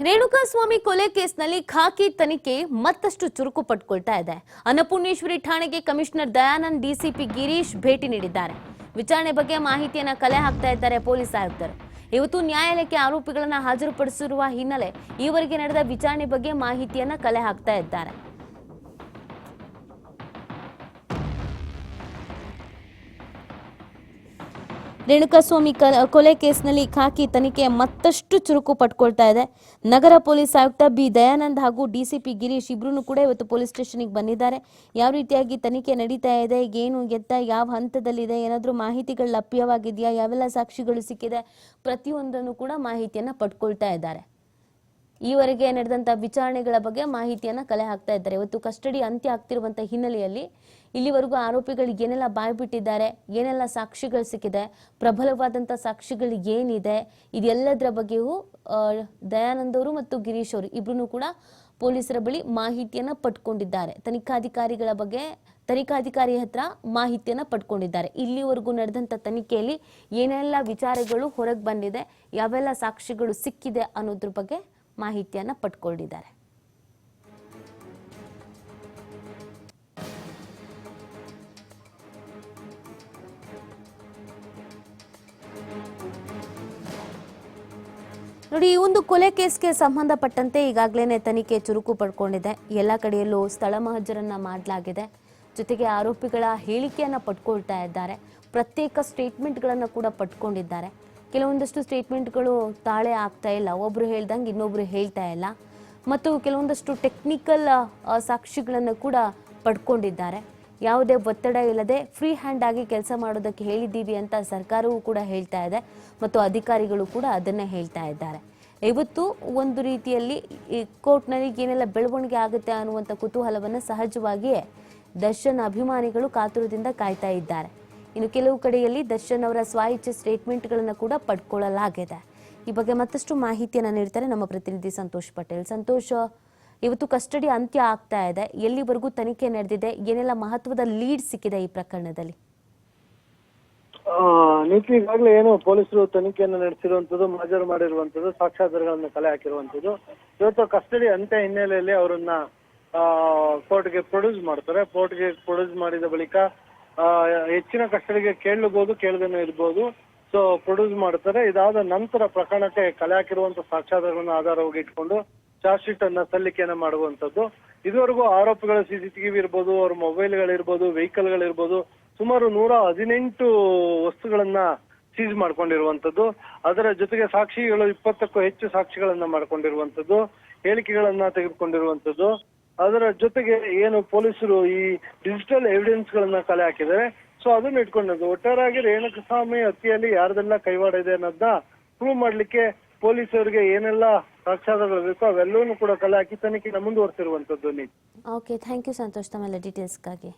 ರೇಣುಕಾಸ್ವಾಮಿ ಕೊಲೆ ಕೇಸ್ನಲ್ಲಿ ಖಾಕಿ ತನಿಖೆ ಮತ್ತಷ್ಟು ಚುರುಕು ಪಟ್ಕೊಳ್ತಾ ಇದೆ. ಅನ್ನಪೂರ್ಣೇಶ್ವರಿ ಠಾಣೆಗೆ ಕಮಿಷನರ್ ದಯಾನಂದ್, ಡಿಸಿಪಿ ಗಿರೀಶ್ ಭೇಟಿ ನೀಡಿದ್ದಾರೆ. ವಿಚಾರಣೆ ಬಗ್ಗೆ ಮಾಹಿತಿಯನ್ನ ಕಲೆ ಹಾಕ್ತಾ ಇದ್ದಾರೆ ಪೊಲೀಸ್ ಆಯುಕ್ತರು. ಇವತ್ತು ನ್ಯಾಯಾಲಯಕ್ಕೆ ಆರೋಪಿಗಳನ್ನ ಹಾಜರುಪಡಿಸಿರುವ ಹಿನ್ನೆಲೆ ಈವರೆಗೆ ನಡೆದ ವಿಚಾರಣೆ ಬಗ್ಗೆ ಮಾಹಿತಿಯನ್ನ ಕಲೆ ಹಾಕ್ತಾ ಇದ್ದಾರೆ. ರೇಣುಕಾಸ್ವಾಮಿ ಕ- ಕೊಲೆ ಕೇಸ್ನಲ್ಲಿ ಖಾಕಿ ತನಿಖೆ ಮತ್ತಷ್ಟು ಚುರುಕು ಪಟ್ಕೊಳ್ತಾ ಇದೆ. ನಗರ ಪೊಲೀಸ್ ಆಯುಕ್ತ ಬಿ. ದಯಾನಂದ್ ಹಾಗೂ ಡಿಸಿಪಿ ಗಿರೀಶ್ ಇಬ್ರು ಕೂಡ ಇವತ್ತು ಪೊಲೀಸ್ ಸ್ಟೇಷನ್ಗೆ ಬಂದಿದ್ದಾರೆ. ಯಾವ ರೀತಿಯಾಗಿ ತನಿಖೆ ನಡೀತಾ ಇದೆ, ಏನು ಎತ್ತ ಯಾವ ಹಂತದಲ್ಲಿದೆ, ಏನಾದರೂ ಮಾಹಿತಿಗಳು ಲಭ್ಯವಾಗಿದೆಯಾ, ಯಾವೆಲ್ಲ ಸಾಕ್ಷಿಗಳು ಸಿಕ್ಕಿದೆ, ಪ್ರತಿಯೊಂದನ್ನು ಕೂಡ ಮಾಹಿತಿಯನ್ನು ಪಡ್ಕೊಳ್ತಾ ಇದ್ದಾರೆ. ಈವರೆಗೆ ನಡೆದಂಥ ವಿಚಾರಣೆಗಳ ಬಗ್ಗೆ ಮಾಹಿತಿಯನ್ನ ಕಲೆ ಹಾಕ್ತಾ ಇದ್ದಾರೆ. ಇವತ್ತು ಕಸ್ಟಡಿ ಅಂತ್ಯ ಆಗ್ತಿರುವಂಥ ಹಿನ್ನೆಲೆಯಲ್ಲಿ ಇಲ್ಲಿವರೆಗೂ ಆರೋಪಿಗಳಿಗೆ ಏನೆಲ್ಲ ಬಾಯ್ಬಿಟ್ಟಿದ್ದಾರೆ, ಏನೆಲ್ಲ ಸಾಕ್ಷಿಗಳು ಸಿಕ್ಕಿದೆ ಪ್ರಬಲವಾದಂಥ ಸಾಕ್ಷಿಗಳು ಏನಿದೆ, ಇದೆಲ್ಲದರ ಬಗ್ಗೆಯೂ ದಯಾನಂದ ಅವರು ಮತ್ತು ಗಿರೀಶ್ ಅವರು ಇಬ್ಬರೂ ಕೂಡ ಪೊಲೀಸರ ಬಳಿ ಮಾಹಿತಿಯನ್ನ ಪಡ್ಕೊಂಡಿದ್ದಾರೆ. ತನಿಖಾಧಿಕಾರಿಗಳ ಬಗ್ಗೆ, ತನಿಖಾಧಿಕಾರಿ ಹತ್ರ ಮಾಹಿತಿಯನ್ನ ಪಡ್ಕೊಂಡಿದ್ದಾರೆ. ಇಲ್ಲಿವರೆಗೂ ನಡೆದಂಥ ತನಿಖೆಯಲ್ಲಿ ಏನೆಲ್ಲ ವಿಚಾರಗಳು ಹೊರಗೆ ಬಂದಿದೆ, ಯಾವೆಲ್ಲ ಸಾಕ್ಷಿಗಳು ಸಿಕ್ಕಿದೆ ಅನ್ನೋದ್ರ ಬಗ್ಗೆ ಮಾಹಿತಿಯನ್ನ ಪಟ್ಕೊಂಡಿದ್ದಾರೆ ನೋಡಿ, ಈ ಒಂದು ಕೊಲೆ ಕೇಸ್ಗೆ ಸಂಬಂಧಪಟ್ಟಂತೆ ಈಗಾಗಲೇ ತನಿಖೆ ಚುರುಕು ಪಡ್ಕೊಂಡಿದೆ. ಎಲ್ಲ ಕಡೆಯಲ್ಲೂ ಸ್ಥಳ ಮಹಜರನ್ನ ಮಾಡಲಾಗಿದೆ. ಜೊತೆಗೆ ಆರೋಪಿಗಳ ಹೇಳಿಕೆಯನ್ನು ಪಡ್ಕೊಳ್ತಾ ಇದ್ದಾರೆ. ಪ್ರತ್ಯೇಕ ಸ್ಟೇಟ್ಮೆಂಟ್ಗಳನ್ನು ಕೂಡ ಪಡ್ಕೊಂಡಿದ್ದಾರೆ. ಕೆಲವೊಂದಷ್ಟು ಸ್ಟೇಟ್ಮೆಂಟ್ಗಳು ತಾಳೆ ಆಗ್ತಾ ಇಲ್ಲ. ಒಬ್ಬರು ಹೇಳ್ದಂಗೆ ಇನ್ನೊಬ್ರು ಹೇಳ್ತಾ ಇಲ್ಲ. ಮತ್ತು ಕೆಲವೊಂದಷ್ಟು ಟೆಕ್ನಿಕಲ್ ಸಾಕ್ಷಿಗಳನ್ನು ಕೂಡ ಪಡ್ಕೊಂಡಿದ್ದಾರೆ. ಯಾವುದೇ ಒತ್ತಡ ಇಲ್ಲದೆ ಫ್ರೀ ಹ್ಯಾಂಡ್ ಆಗಿ ಕೆಲಸ ಮಾಡೋದಕ್ಕೆ ಹೇಳಿದ್ದೀವಿ ಅಂತ ಸರ್ಕಾರವೂ ಕೂಡ ಹೇಳ್ತಾ ಇದೆ. ಮತ್ತು ಅಧಿಕಾರಿಗಳು ಕೂಡ ಅದನ್ನೇ ಹೇಳ್ತಾ ಇದ್ದಾರೆ. ಇವತ್ತು ಒಂದು ರೀತಿಯಲ್ಲಿ ಈ ಕೋರ್ಟ್ನಲ್ಲಿ ಏನೆಲ್ಲ ಬೆಳವಣಿಗೆ ಆಗುತ್ತೆ ಅನ್ನುವಂಥ ಕುತೂಹಲವನ್ನು ಸಹಜವಾಗಿಯೇ ದರ್ಶನ್ ಅಭಿಮಾನಿಗಳು ಕಾತುರದಿಂದ ಕಾಯ್ತಾ ಇದ್ದಾರೆ. ಇನ್ನು ಕೆಲವು ಕಡೆಯಲ್ಲಿ ದರ್ಶನ್ ಅವರ ಸ್ವ ಸ್ಟೇಟ್ಮೆಂಟ್ಗಳನ್ನು ಕೂಡ ಪಡ್ಕೊಳ್ಳಲಾಗಿದೆ. ಈ ಬಗ್ಗೆ ಮತ್ತಷ್ಟು ಮಾಹಿತಿಯನ್ನು ನೀಡ್ತಾರೆ ನಮ್ಮ ಪ್ರತಿನಿಧಿ ಸಂತೋಷ್ ಪಟೇಲ್. ಸಂತೋಷ್, ಇವತ್ತು ಕಸ್ಟಡಿ ಅಂತ್ಯ ಆಗ್ತಾ ಇದೆ. ಎಲ್ಲಿವರೆಗೂ ತನಿಖೆ ನಡೆದಿದೆ? ಏನೆಲ್ಲ ಮಹತ್ವದ ಲೀಡ್ ಸಿಕ್ಕಿದೆ ಈ ಪ್ರಕರಣದಲ್ಲಿ? ನೀತಿ ಈಗಾಗಲೇ ಏನು ಪೊಲೀಸರು ತನಿಖೆಯನ್ನು ನಡೆಸಿರುವಂತದ್ದು ಮಾಜರು ಮಾಡಿರುವಂತದ್ದು ಸಾಕ್ಷ್ಯಾಧಾರಗಳನ್ನು ಕಲೆ ಹಾಕಿರುವಂತದ್ದು ಇವತ್ತು ಕಸ್ಟಡಿ ಅಂತ್ಯ ಹಿನ್ನೆಲೆಯಲ್ಲಿ ಅವರನ್ನ ಕೋರ್ಟ್ಗೆ ಪ್ರೊಡ್ಯೂಸ್ ಮಾಡ್ತಾರೆ. ಕೋರ್ಟ್ಗೆ ಪ್ರೊಡ್ಯೂಸ್ ಮಾಡಿದ ಬಳಿಕ ಹೆಚ್ಚಿನ ಕಸ್ಟಡಿಗೆ ಕೇಳಬಹುದು, ಕೇಳದೇನೂ ಇರ್ಬೋದು. ಸೊ ಪ್ರೊಡ್ಯೂಸ್ ಮಾಡ್ತಾರೆ. ಇದಾದ ನಂತರ ಪ್ರಕರಣಕ್ಕೆ ಕಲೆ ಹಾಕಿರುವಂತ ಸಾಕ್ಷ್ಯಾಧಾರಗಳನ್ನ ಆಧಾರವಾಗಿ ಇಟ್ಕೊಂಡು ಚಾರ್ಜ್ ಶೀಟ್ ಅನ್ನ ಸಲ್ಲಿಕೆಯನ್ನ ಮಾಡುವಂತದ್ದು ಇದುವರೆಗೂ ಆರೋಪಿಗಳ ಸಿಸಿಟಿವಿ ಇರ್ಬೋದು, ಅವ್ರ ಮೊಬೈಲ್ಗಳಿರ್ಬೋದು ವೆಹಿಕಲ್ಗಳಿರ್ಬೋದು ಸುಮಾರು ನೂರ ಹದಿನೆಂಟು ವಸ್ತುಗಳನ್ನ ಸೀಸ್ ಮಾಡ್ಕೊಂಡಿರುವಂತದ್ದು ಅದರ ಜೊತೆಗೆ ಸಾಕ್ಷಿಗಳು ಇಪ್ಪತ್ತಕ್ಕೂ ಹೆಚ್ಚು ಸಾಕ್ಷಿಗಳನ್ನ ಮಾಡ್ಕೊಂಡಿರುವಂತದ್ದು ಹೇಳಿಕೆಗಳನ್ನ ತೆಗೆದುಕೊಂಡಿರುವಂತದ್ದು ಅದರ ಜೊತೆಗೆ ಏನು ಪೊಲೀಸರು ಈ ಡಿಜಿಟಲ್ ಎವಿಡೆನ್ಸ್ ಗಳನ್ನ ಕಲೆ ಹಾಕಿದ್ದಾರೆ. ಸೊ ಅದನ್ನ ಇಟ್ಕೊಂಡದ್ದು. ಒಟ್ಟಾರಾಗಿ ರೇಣುಕಸ್ವಾಮಿ ಹತ್ಯೆಯಲ್ಲಿ ಯಾರ್ದೆಲ್ಲ ಕೈವಾಡ ಇದೆ ಅನ್ನೋದನ್ನ ಪ್ರೂವ್ ಮಾಡ್ಲಿಕ್ಕೆ ಪೊಲೀಸರಿಗೆ ಏನೆಲ್ಲ ಸಾಕ್ಷ್ಯಾಧಾರಗಳು ಬೇಕೋ ಅವೆಲ್ಲವನ್ನೂ ಕೂಡ ಕಲೆ ಹಾಕಿ ತನಿಖೆ ಮುಂದುವರ್ತಿರುವಂತದ್ದು ನೀವು ಓಕೆ ಥ್ಯಾಂಕ್ ಯು ಸಂತೋಷ್ ತಮ್ಮೆಲ್ಲ ಡೀಟೇಲ್ಸ್ಗಾಗಿ